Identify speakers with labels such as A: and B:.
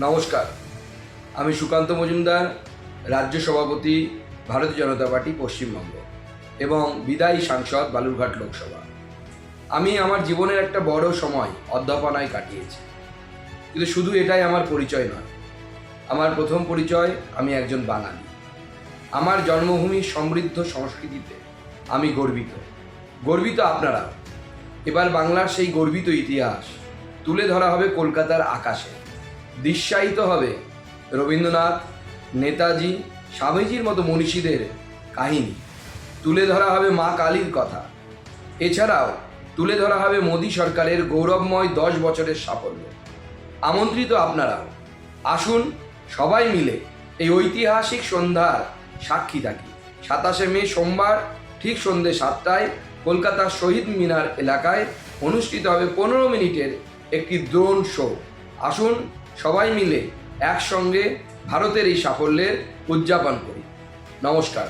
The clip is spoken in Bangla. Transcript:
A: নমস্কার। আমি সুকান্ত মজুমদার, রাজ্য সভাপতি, ভারতীয় জনতা পার্টি, পশ্চিমবঙ্গ, এবং বিদায়ী সাংসদ, বালুরঘাট লোকসভা। আমি আমার জীবনের একটা বড় সময় অধ্যাপনায় কাটিয়েছি। কিন্তু শুধু এটাই আমার পরিচয় নয়। আমার প্রথম পরিচয়, আমি একজন বাঙালি। আমার জন্মভূমি সমৃদ্ধ সংস্কৃতিতে আমি গর্বিত। গর্বিত আপনারা এবার বাংলার সেই গর্বিত ইতিহাস তুলে ধরা হবে কলকাতার আকাশে। দৃশ্যায়িত হবে রবীন্দ্রনাথ, নেতাজি, স্বামীজির মতো মনীষীদের কাহিনী। তুলে ধরা হবে মা কালীর কথা। এছাড়াও তুলে ধরা হবে মোদী সরকারের গৌরবময় দশ বছরের সাফল্য। আমন্ত্রিত আপনারা আসুন সবাই মিলে এই ঐতিহাসিক সন্ধ্যার সাক্ষী থাকি। সাতাশে মে সোমবার ঠিক সন্ধ্যে সাতটায় কলকাতার শহীদ মিনার এলাকায় অনুষ্ঠিত হবে পনেরো মিনিটের একটি দ্রোণ শো আসুন সবাই মিলে একসঙ্গে ভারতের এই সাফল্যের উদযাপন করি। নমস্কার।